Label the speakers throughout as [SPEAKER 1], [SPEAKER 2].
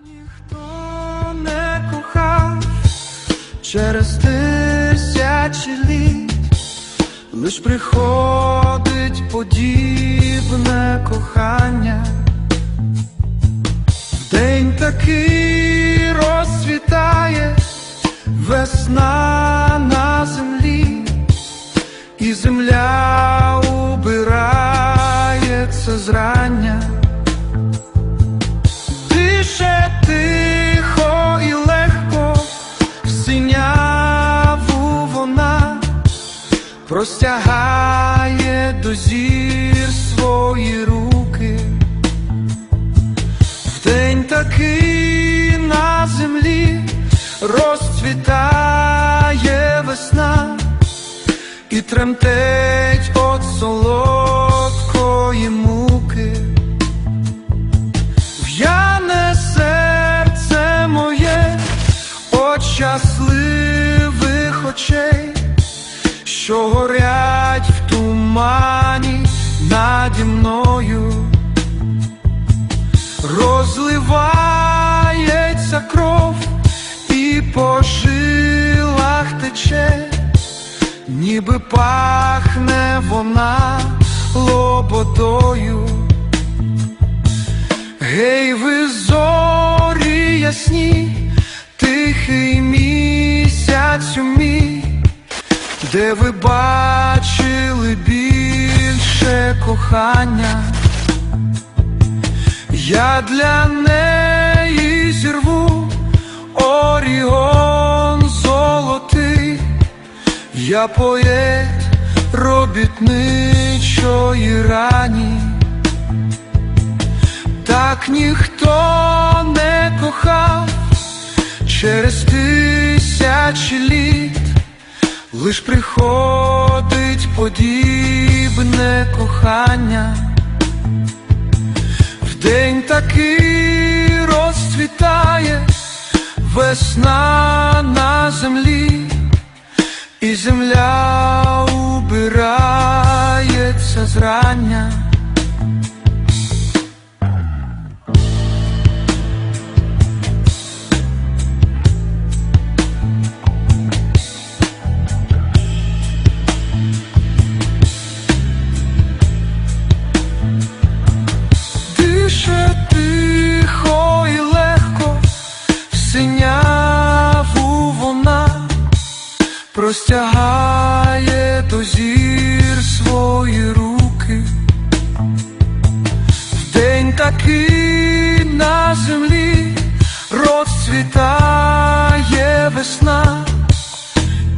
[SPEAKER 1] Ніхто не кохав через тисячі літ, лиш приходить подібне кохання. День такий розцвітає весна на землі, і земля убирається зрання. Дише тихо і легко, в синяву вона простягає до зір свої руки. В день такий на землі розцвітає весна і тремтить щасливих очей, що горять в тумані наді мною, розливається кров і по жилах тече, ніби пахне вона лободою. Гей, ви зорі ясні, тихий місяцю мій, де ви бачили більше кохання, я для неї зірву оріон золотий, я поет робітничої рані. Так ніхто не кохав через тисячі літ, лиш приходить подібне кохання. В день такий розцвітає весна на землі, і земля убирається зрання. Простягає до зір свої руки. В день такий на землі розцвітає весна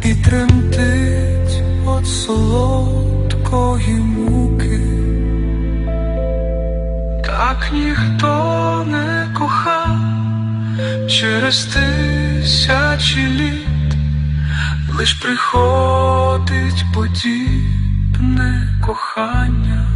[SPEAKER 1] і тремтить от солодкої муки. Так ніхто не кохав через тисячі літ, лиш приходить подібне кохання.